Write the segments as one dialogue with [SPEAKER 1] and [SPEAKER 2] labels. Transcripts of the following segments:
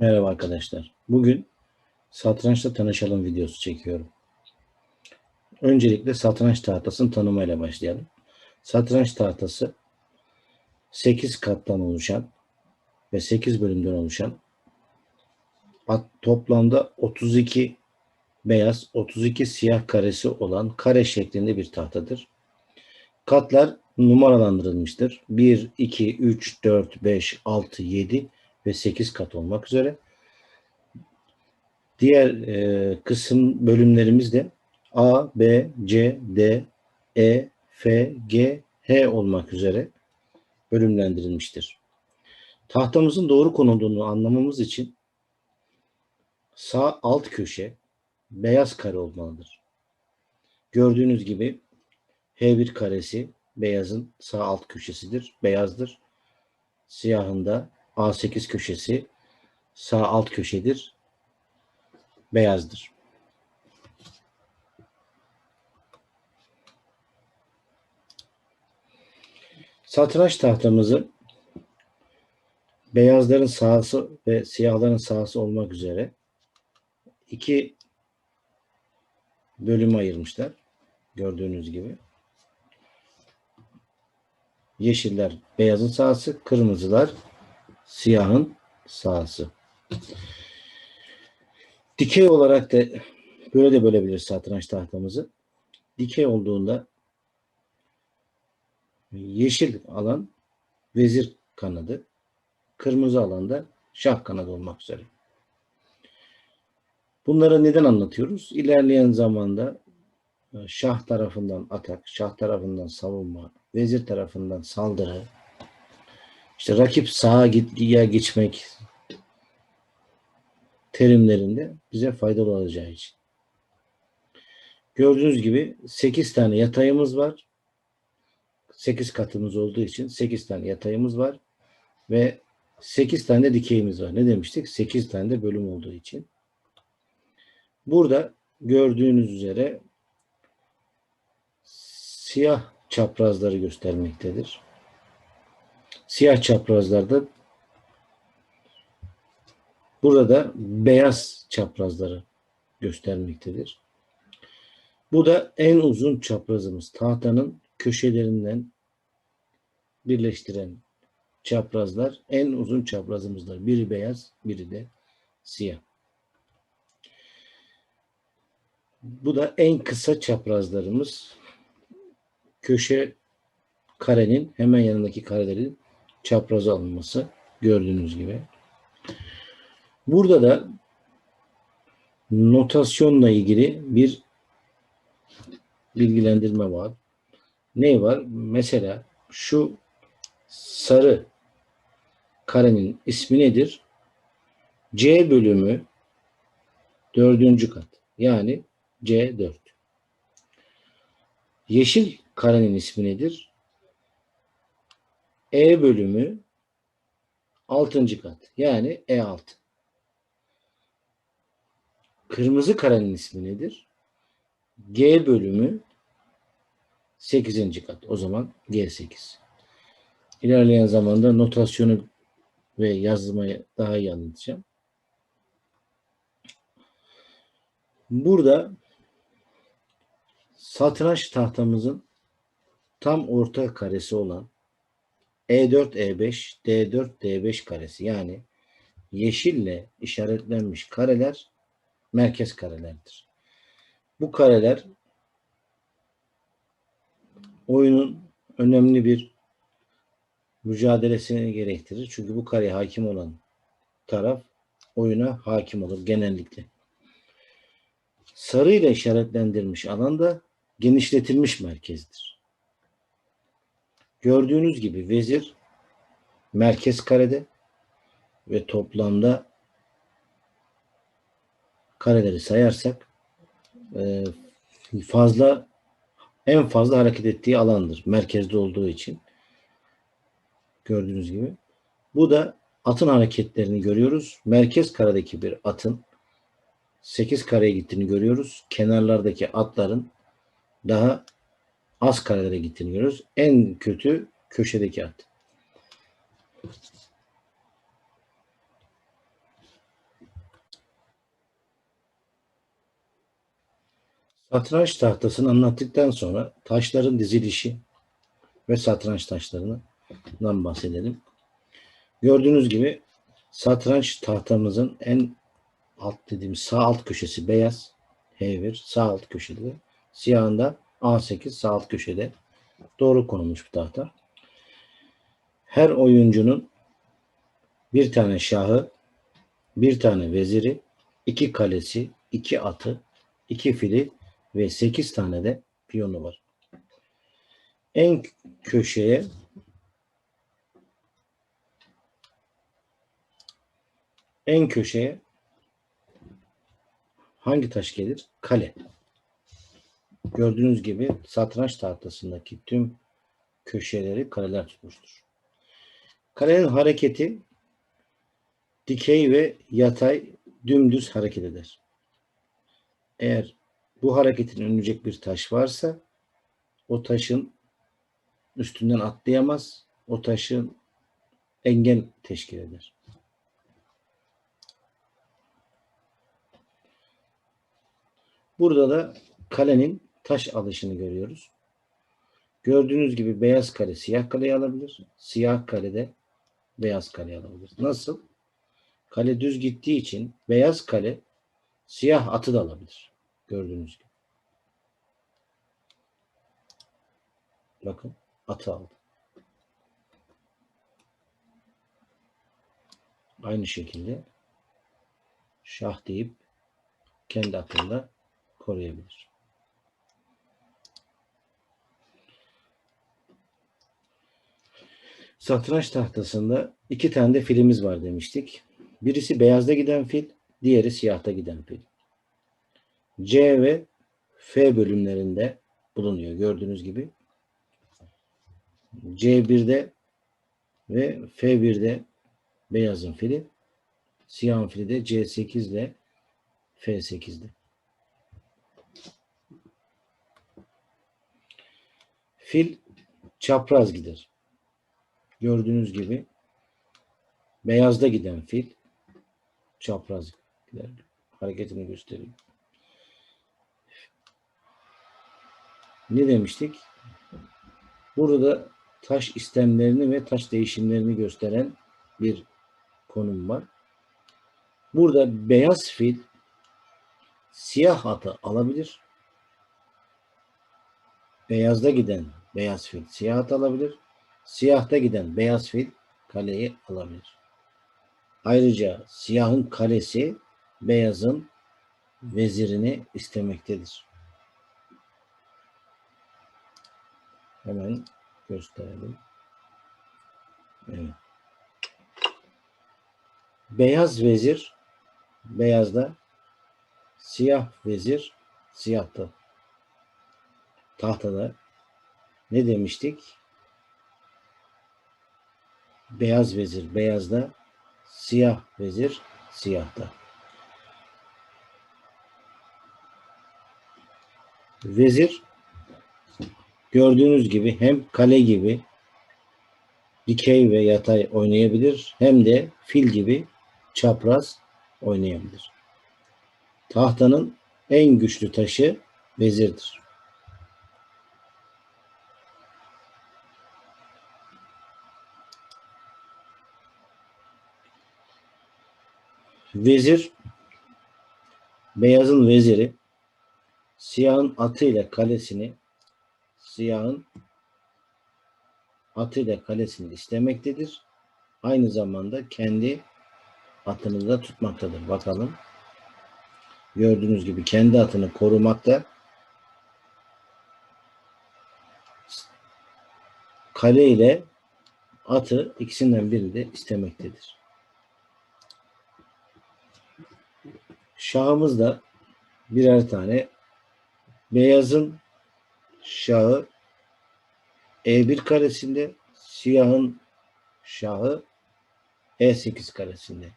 [SPEAKER 1] Merhaba arkadaşlar. Bugün satrançla tanışalım videosu çekiyorum. Öncelikle satranç tahtasını tanımayla başlayalım. Satranç tahtası 8 kattan oluşan ve 8 bölümden oluşan toplamda 32 beyaz, 32 siyah karesi olan kare şeklinde bir tahtadır. Katlar numaralandırılmıştır. 1, 2, 3, 4, 5, 6, 7 ve 8 kat olmak üzere. Diğer e, kısım bölümlerimiz de A, B, C, D, E, F, G, H olmak üzere bölümlendirilmiştir. Tahtamızın doğru konulduğunu anlamamız için sağ alt köşe beyaz kare olmalıdır. Gördüğünüz gibi H1 karesi beyazın sağ alt köşesidir, beyazdır. Siyahında A8 köşesi sağ alt köşedir, beyazdır. Satranç tahtamızı beyazların sahası ve siyahların sahası olmak üzere iki bölüme ayırmışlar. Gördüğünüz gibi. Yeşiller beyazın sahası, kırmızılar siyahın sahası. Dikey olarak da böyle de bölebiliriz satranç tahtamızı. Dikey olduğunda yeşil alan vezir kanadı, kırmızı alanda şah kanadı olmak üzere. Bunları neden anlatıyoruz? İlerleyen zamanda e, şah tarafından atak, şah tarafından savunma, vezir tarafından saldırı, işte rakip sağa git, ya geçmek terimlerinde bize faydalı olacağı için. Gördüğünüz gibi 8 tane yatayımız var. 8 katımız olduğu için 8 tane yatayımız var. Ve 8 tane de dikeyimiz var. Ne demiştik? 8 tane de bölüm olduğu için. Burada gördüğünüz üzere siyah çaprazları göstermektedir. Siyah çaprazlarda burada beyaz çaprazları göstermektedir. Bu da en uzun çaprazımız. Tahtanın köşelerinden birleştiren çaprazlar en uzun çaprazımızdır. Biri beyaz, biri de siyah. Bu da en kısa çaprazlarımız. Köşe karenin hemen yanındaki karelerin çaprazı alınması gördüğünüz gibi. Burada da notasyonla ilgili bir bilgilendirme var. Ne var? Mesela şu sarı karenin ismi nedir? C bölümü dördüncü kat. Yani C4. Yeşil karenin ismi nedir? E bölümü altıncı kat. Yani E6. Kırmızı karenin ismi nedir? G bölümü 8. kat. O zaman G8. İlerleyen zamanda notasyonu ve yazmayı daha iyi anlatacağım. Burada satranç tahtamızın tam orta karesi olan E4, E5, D4, D5 karesi yani yeşille işaretlenmiş kareler merkez karelerdir. Bu kareler oyunun önemli bir mücadelesini gerektirir. Çünkü bu kareye hakim olan taraf oyuna hakim olur genellikle. Sarı ile işaretlendirilmiş alan da genişletilmiş merkezdir. Gördüğünüz gibi vezir merkez karede ve toplamda kareleri sayarsak e, fazla en fazla hareket ettiği alandır. Merkezde olduğu için. Gördüğünüz gibi. Bu da atın hareketlerini görüyoruz. Merkez karedeki bir atın 8 kareye gittiğini görüyoruz. Kenarlardaki atların daha az karelere gittiğini görüyoruz. En kötü köşedeki at. Satranç tahtasını anlattıktan sonra taşların dizilişi ve satranç taşlarından bahsedelim. Gördüğünüz gibi satranç tahtamızın en alt dediğim sağ alt köşesi beyaz, H1 sağ alt köşede siyahında A8 sağ alt köşede. Doğru konulmuş bir tahta. Her oyuncunun bir tane şahı, bir tane veziri, iki kalesi, iki atı, iki fili ve sekiz tane de piyonu var. En köşeye en köşeye hangi taş gelir? Kale. Gördüğünüz gibi satranç tahtasındaki tüm köşeleri kaleler tutmuştur. Kalenin hareketi dikey ve yatay dümdüz hareket eder. Eğer bu hareketin önülecek bir taş varsa o taşın üstünden atlayamaz. O taşın engel teşkil eder. Burada da kalenin taş alışını görüyoruz. Gördüğünüz gibi beyaz kale siyah kaleyi alabilir. Siyah kale de beyaz kaleyi alabilir. Nasıl? Kale düz gittiği için beyaz kale siyah atı da alabilir. Gördüğünüz gibi. Bakın atı aldı. Aynı şekilde şah deyip kendi atında koruyabilir. Satranç tahtasında iki tane de filimiz var demiştik. Birisi beyazda giden fil, diğeri siyahta giden fil. C ve F bölümlerinde bulunuyor. Gördüğünüz gibi. C1'de ve F1'de beyazın fili, siyahın fili de C8 ile F8'de. Fil çapraz gider. Gördüğünüz gibi beyazda giden fil çapraz gider. Hareketini göstereyim. Ne demiştik? Burada taş istemlerini ve taş değişimlerini gösteren bir konum var. Burada beyaz fil siyah atı alabilir. Beyazda giden beyaz fil siyah at alabilir. Siyahta giden beyaz fil kaleyi alabilir. Ayrıca siyahın kalesi beyazın vezirini istemektedir. Hemen gösterelim. Evet. Beyaz vezir beyazda, siyah vezir siyahta. Tahtada ne demiştik? Beyaz vezir beyazda, siyah vezir siyahta. Vezir gördüğünüz gibi hem kale gibi dikey ve yatay oynayabilir hem de fil gibi çapraz oynayabilir. Tahtanın en güçlü taşı vezirdir. Vezir beyazın veziri siyahın atıyla kalesini siyahın atıyla kalesini istemektedir. Aynı zamanda kendi atını da tutmaktadır. Bakalım. Gördüğünüz gibi kendi atını korumakta. Kale ile atı ikisinden biri de istemektedir. Şahımız da birer tane beyazın şahı E1 karesinde, siyahın şahı E8 karesinde.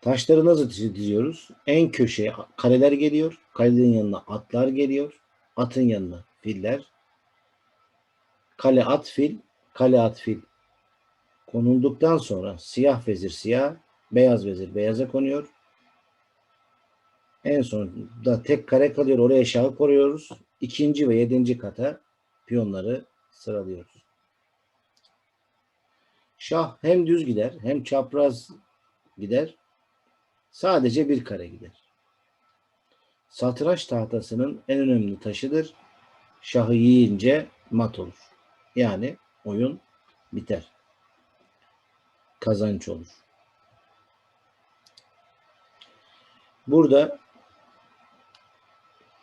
[SPEAKER 1] Taşları nasıl diziyoruz? En köşeye kareler geliyor. Kalelerin yanına atlar geliyor. Atın yanına filler. Kale at fil, kale at fil. Konulduktan sonra siyah vezir siyah, beyaz vezir beyaza konuyor. En sonunda tek kare kalıyor. Oraya şahı koruyoruz. İkinci ve yedinci kata piyonları sıralıyoruz. Şah hem düz gider hem çapraz gider. Sadece bir kare gider. Satranç tahtasının en önemli taşıdır. Şahı yiyince mat olur. Yani oyun biter. Kazanç olur. Burada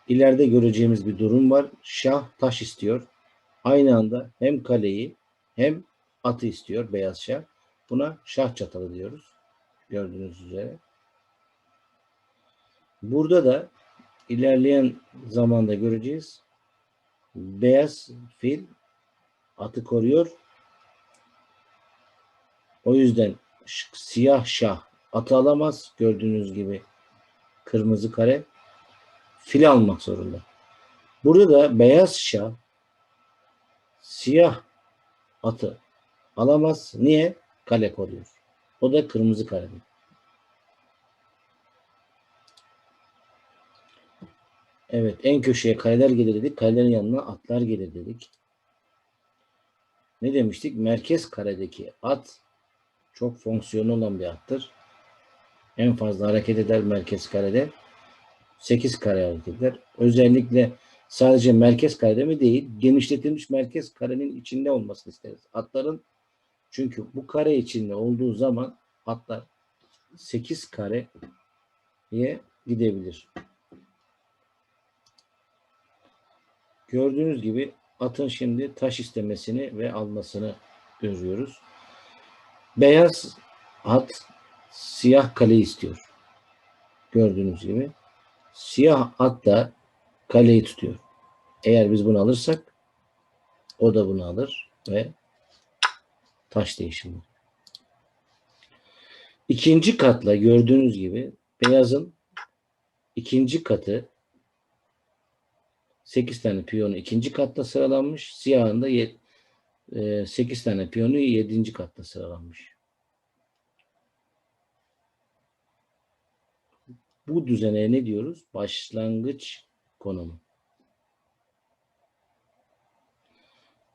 [SPEAKER 1] ileride göreceğimiz bir durum var. Şah taş istiyor. Aynı anda hem kaleyi hem atı istiyor beyaz şah. Buna şah çatalı diyoruz. Gördüğünüz üzere. Burada da ilerleyen zamanda göreceğiz. Beyaz fil atı koruyor. O yüzden siyah şah atı alamaz. Gördüğünüz gibi kırmızı kare fil almak zorunda. Burada da beyaz şah siyah atı alamaz. Niye? Kale koruyor. O da kırmızı kare. Evet en köşeye kaleler gelir dedik. Kalelerin yanına atlar gelir dedik. Ne demiştik? Merkez karedeki at çok fonksiyonlu olan bir attır. En fazla hareket eder merkez karede. 8 kare hareket eder. Özellikle sadece merkez karede değil, genişletilmiş merkez karenin içinde olmasını isteriz. Atların çünkü bu kare içinde olduğu zaman atlar 8 kareye gidebilir. Gördüğünüz gibi atın şimdi taş istemesini ve almasını görüyoruz. Beyaz at siyah kale istiyor. Gördüğünüz gibi. Siyah at da kaleyi tutuyor. Eğer biz bunu alırsak o da bunu alır ve taş değişimi. İkinci katla gördüğünüz gibi beyazın ikinci katı 8 tane piyonu ikinci katta sıralanmış. Siyahın da 8 tane piyonu 7. katta sıralanmış. Bu düzene ne diyoruz? Başlangıç konumu.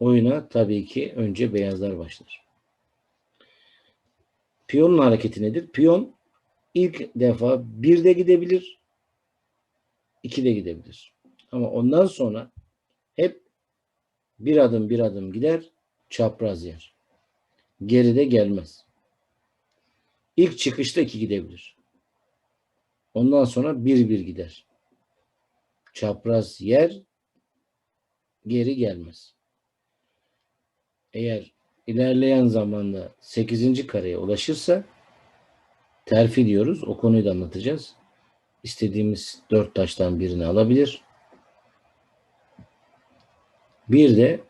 [SPEAKER 1] Oyuna tabii ki önce beyazlar başlar. Piyonun hareketi nedir? Piyon ilk defa bir de gidebilir, iki de gidebilir. Ama ondan sonra hep bir adım bir adım gider, çapraz yer. Geride gelmez. İlk çıkışta iki gidebilir. Ondan sonra bir bir gider. Çapraz yer, geri gelmez. Eğer ilerleyen zamanda 8. kareye ulaşırsa terfi diyoruz. O konuyu da anlatacağız. İstediğimiz dört taştan birini alabilir. Bir de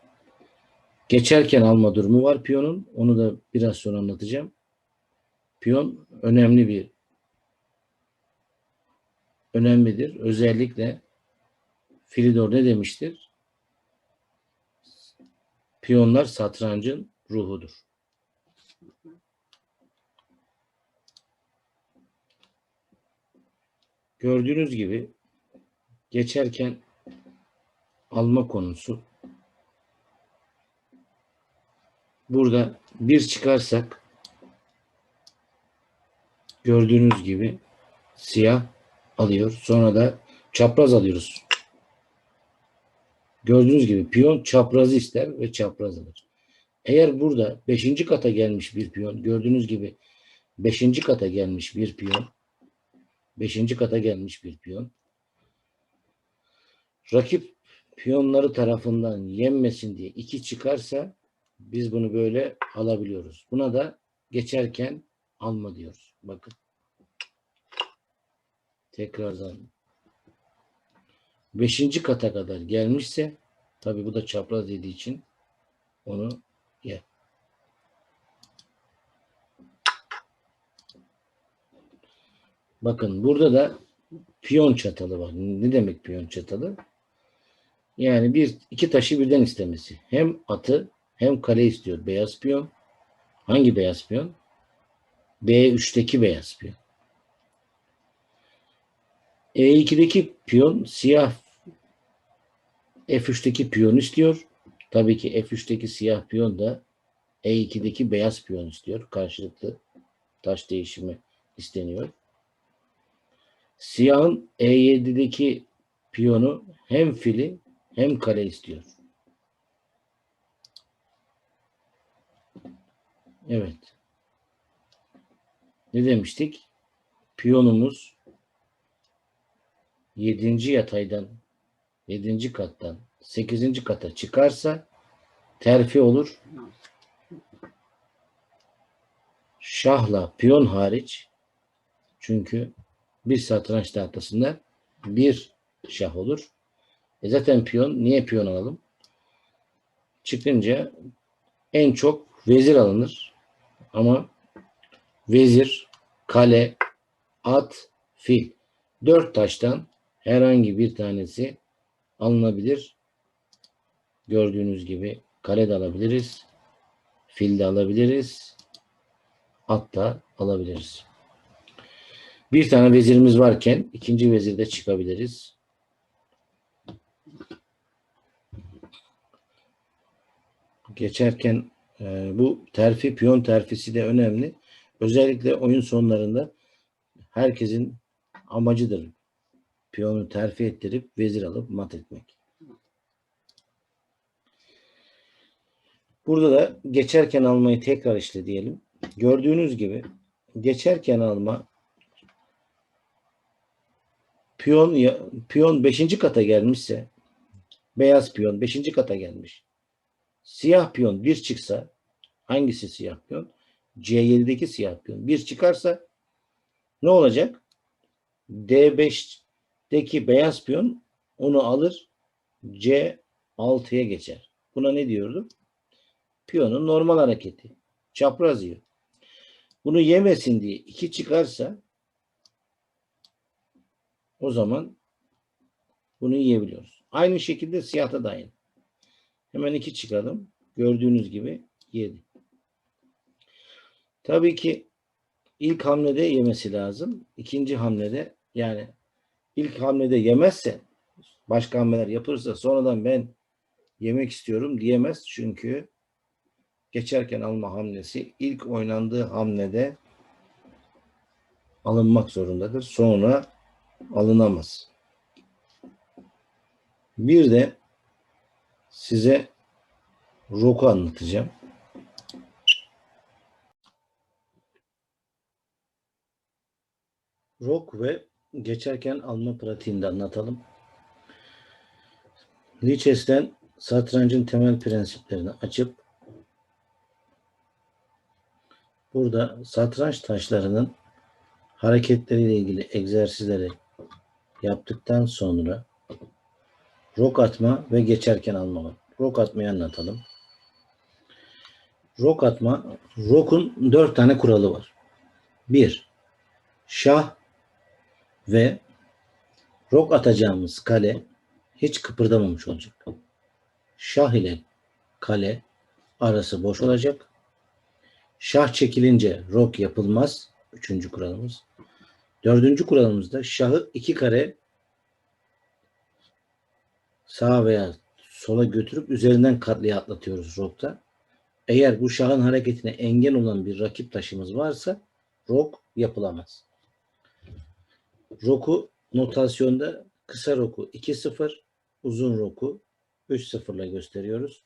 [SPEAKER 1] geçerken alma durumu var piyonun. Onu da biraz sonra anlatacağım. Piyon önemli bir önemlidir. Özellikle Filidor ne demiştir? Piyonlar satrancın ruhudur. Gördüğünüz gibi geçerken alma konusu burada bir çıkarsak gördüğünüz gibi siyah alıyor. Sonra da çapraz alıyoruz. Gördüğünüz gibi piyon çaprazı ister ve çapraz alır. Eğer burada 5. kata gelmiş bir piyon, gördüğünüz gibi 5. kata gelmiş bir piyon, 5. kata gelmiş bir piyon, rakip piyonları tarafından yenmesin diye iki çıkarsa biz bunu böyle alabiliyoruz. Buna da geçerken alma diyoruz. Bakın. Tekrardan beşinci kata kadar gelmişse tabi bu da çapraz dediği için onu ye. Bakın burada da piyon çatalı var. Ne demek piyon çatalı? Yani bir iki taşı birden istemesi. Hem atı hem kale istiyor. Beyaz piyon. Hangi beyaz piyon? B3'teki beyaz piyon. E2'deki piyon siyah F3'teki piyon istiyor. Tabii ki F3'teki siyah piyon da E2'deki beyaz piyon istiyor. Karşılıklı taş değişimi isteniyor. Siyahın E7'deki piyonu hem fili hem kale istiyor. Evet. Ne demiştik? Piyonumuz 7. yataydan 7. kattan 8. kata çıkarsa terfi olur. Şahla piyon hariç çünkü bir satranç tahtasında bir şah olur. E zaten piyon niye piyon alalım? Çıkınca en çok vezir alınır. Ama vezir, kale, at, fil. Dört taştan herhangi bir tanesi alınabilir. Gördüğünüz gibi kale de alabiliriz. Fil de alabiliriz. At da alabiliriz. Bir tane vezirimiz varken ikinci vezirde çıkabiliriz. Geçerken e, bu terfi, piyon terfisi de önemli. Özellikle oyun sonlarında herkesin amacıdır. Piyonu terfi ettirip vezir alıp mat etmek. Burada da geçerken almayı tekrar işle diyelim. Gördüğünüz gibi geçerken alma piyon piyon 5. kata gelmişse beyaz piyon 5. kata gelmiş. Siyah piyon bir çıksa hangisi siyah piyon? C7'deki siyah piyon bir çıkarsa ne olacak? D5'teki beyaz piyon onu alır C6'ya geçer. Buna ne diyorduk? Piyonun normal hareketi. Çapraz yiyor. Bunu yemesin diye iki çıkarsa o zaman bunu yiyebiliyoruz. Aynı şekilde siyahta da aynı. Hemen iki çıkalım. Gördüğünüz gibi yedi. Tabii ki ilk hamlede yemesi lazım. İkinci hamlede yani ilk hamlede yemezse başka hamleler yapırsa sonradan ben yemek istiyorum diyemez. Çünkü geçerken alma hamlesi ilk oynandığı hamlede alınmak zorundadır. Sonra alınamaz. Bir de size roku anlatacağım. Rok ve geçerken alma pratiğini de anlatalım. Lichess'ten satrancın temel prensiplerini açıp burada satranç taşlarının hareketleriyle ilgili egzersizleri yaptıktan sonra rok atma ve geçerken alma var. Rok atmayı anlatalım. Rok atma, rokun dört tane kuralı var. Bir, şah ve rok atacağımız kale hiç kıpırdamamış olacak. Şah ile kale arası boş olacak. Şah çekilince rok yapılmaz. Üçüncü kuralımız. Dördüncü kuralımızda şahı iki kare sağa veya sola götürüp üzerinden katlıya atlatıyoruz rokta. Eğer bu şahın hareketine engel olan bir rakip taşımız varsa rok yapılamaz. Roku notasyonda kısa roku 2-0, uzun roku 3-0 ile gösteriyoruz.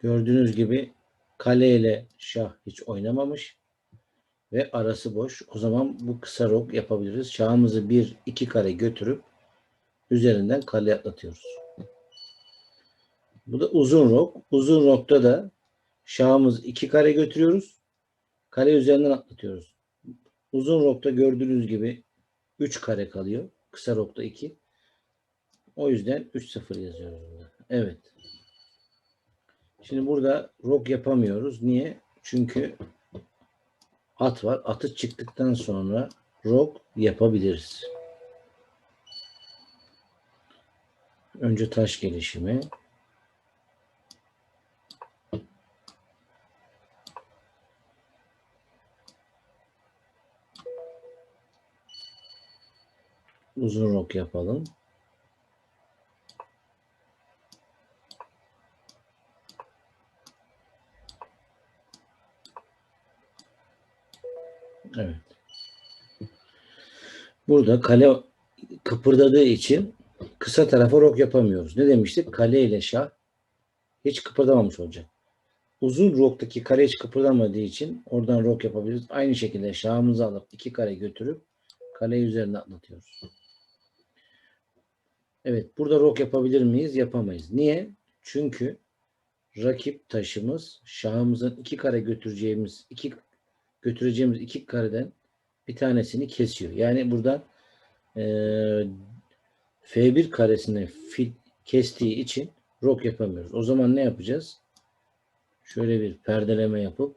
[SPEAKER 1] Gördüğünüz gibi kale ile şah hiç oynamamış ve arası boş. O zaman bu kısa rok yapabiliriz. Şahımızı bir iki kare götürüp üzerinden kale atlatıyoruz. Bu da uzun rok. Uzun rokta da şahımız iki kare götürüyoruz. Kale üzerinden atlatıyoruz. Uzun rokta gördüğünüz gibi 3 kare kalıyor. Kısa rokta 2. O yüzden 3-0 yazıyoruz burada. Evet. Şimdi burada rok yapamıyoruz. Niye? Çünkü at var. Atı çıktıktan sonra rok yapabiliriz. Önce taş gelişimi. Uzun rok yapalım. Evet. Burada kale kıpırdadığı için kısa tarafa rok yapamıyoruz. Ne demiştik? Kale ile şah hiç kıpırdamamış olacak. Uzun roktaki kare hiç kıpırdamadığı için oradan rok yapabiliriz. Aynı şekilde şahımızı alıp iki kare götürüp kaleyi üzerine atlatıyoruz. Evet, burada rok yapabilir miyiz? Yapamayız. Niye? Çünkü rakip taşımız şahımızın iki kare götüreceğimiz iki götüreceğimiz iki kareden bir tanesini kesiyor. Yani buradan eee F1 karesini fil kestiği için rok yapamıyoruz. O zaman ne yapacağız? Şöyle bir perdeleme yapıp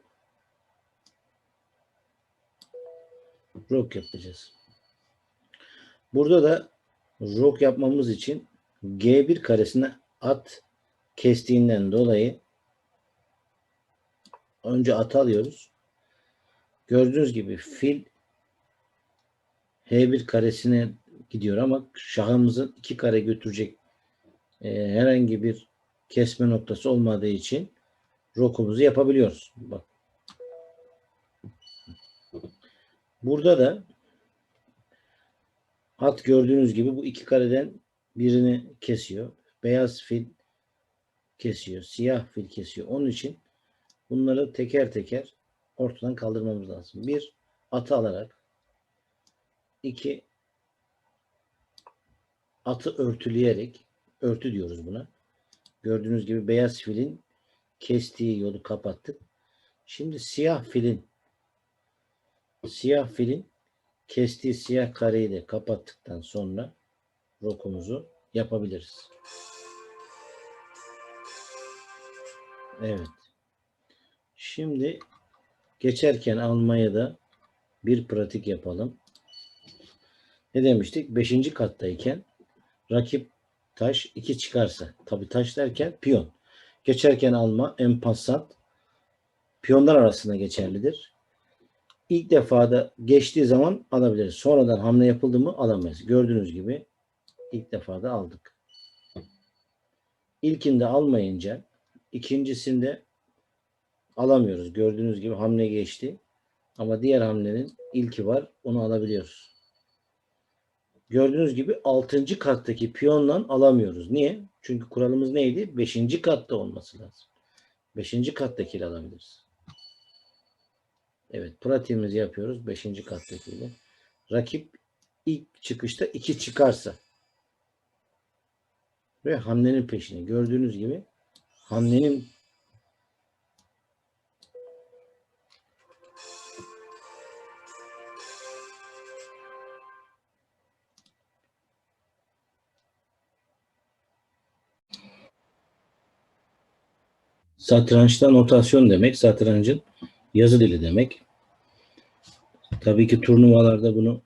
[SPEAKER 1] rok yapacağız. Burada da rok yapmamız için G1 karesine at kestiğinden dolayı önce at alıyoruz. Gördüğünüz gibi fil H1 karesine gidiyor ama şahımızın iki kare götürecek e, herhangi bir kesme noktası olmadığı için rokumuzu yapabiliyoruz. Bak. Burada da at gördüğünüz gibi bu iki kareden birini kesiyor. Beyaz fil kesiyor. Siyah fil kesiyor. Onun için bunları teker teker ortadan kaldırmamız lazım. Bir, atı alarak iki, atı örtüleyerek örtü diyoruz buna. Gördüğünüz gibi beyaz filin kestiği yolu kapattık. Şimdi siyah filin siyah filin kestiği siyah kareyi de kapattıktan sonra rokumuzu yapabiliriz. Evet. Şimdi geçerken almaya da bir pratik yapalım. Ne demiştik? Beşinci kattayken rakip taş iki çıkarsa. Tabi taş derken piyon. Geçerken alma en passat piyonlar arasında geçerlidir. İlk defa da geçtiği zaman alabiliriz. Sonradan hamle yapıldı mı alamayız. Gördüğünüz gibi ilk defa da aldık. İlkinde almayınca ikincisinde alamıyoruz. Gördüğünüz gibi hamle geçti. Ama diğer hamlenin ilki var. Onu alabiliyoruz. Gördüğünüz gibi 6. kattaki piyonla alamıyoruz. Niye? Çünkü kuralımız neydi? 5. katta olması lazım. 5. kattakiyle alabiliriz. Evet, pratiğimizi yapıyoruz 5. kattakiyle. Rakip ilk çıkışta 2 çıkarsa ve hamlenin peşine gördüğünüz gibi hamlenin Satrançta notasyon demek, satrancın yazı dili demek. Tabii ki turnuvalarda bunu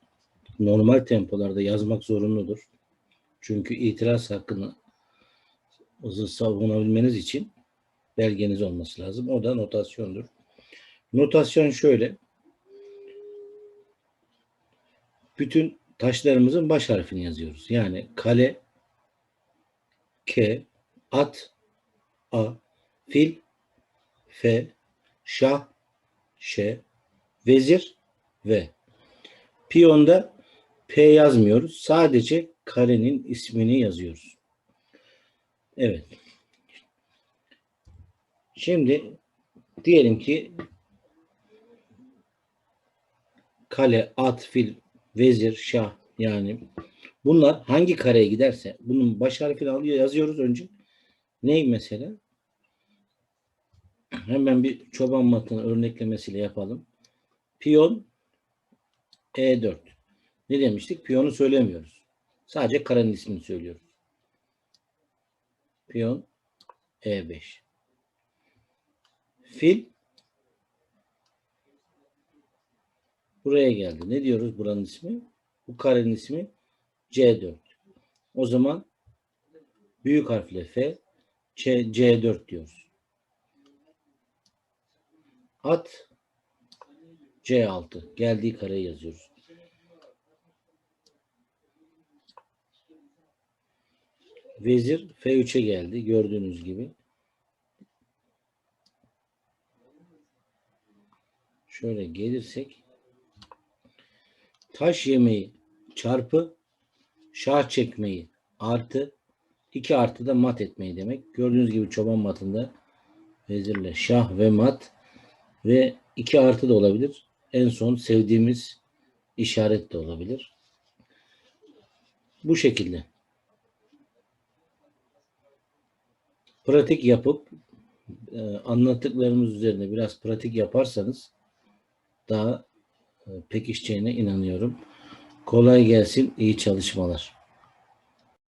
[SPEAKER 1] normal tempolarda yazmak zorunludur. Çünkü itiraz hakkını savunabilmeniz için belgeniz olması lazım. O da notasyondur. Notasyon şöyle. Bütün taşlarımızın baş harfini yazıyoruz. Yani kale, K, at, A, fil, F, şah, Ş, vezir, V. Piyonda P yazmıyoruz. Sadece karenin ismini yazıyoruz. Evet. Şimdi diyelim ki kale, at, fil, vezir, şah yani bunlar hangi kareye giderse bunun baş harfini alıyor yazıyoruz önce. Ney mesela? Hemen bir çoban matını örneklemesiyle yapalım. Piyon E4. Ne demiştik? Piyonu söylemiyoruz. Sadece karenin ismini söylüyoruz. Piyon E5. Fil buraya geldi. Ne diyoruz buranın ismi? Bu karenin ismi C4. O zaman büyük harfle F C, C4 diyoruz. At C6. Geldiği kareyi yazıyoruz. Vezir F3'e geldi gördüğünüz gibi. Şöyle gelirsek taş yemeği çarpı şah çekmeyi artı 2 artı da mat etmeyi demek. Gördüğünüz gibi çoban matında vezirle şah ve mat ve 2 artı da olabilir. En son sevdiğimiz işaret de olabilir. Bu şekilde. Pratik yapıp e, anlattıklarımız üzerine biraz pratik yaparsanız daha e, pekişeceğine inanıyorum. Kolay gelsin, iyi çalışmalar.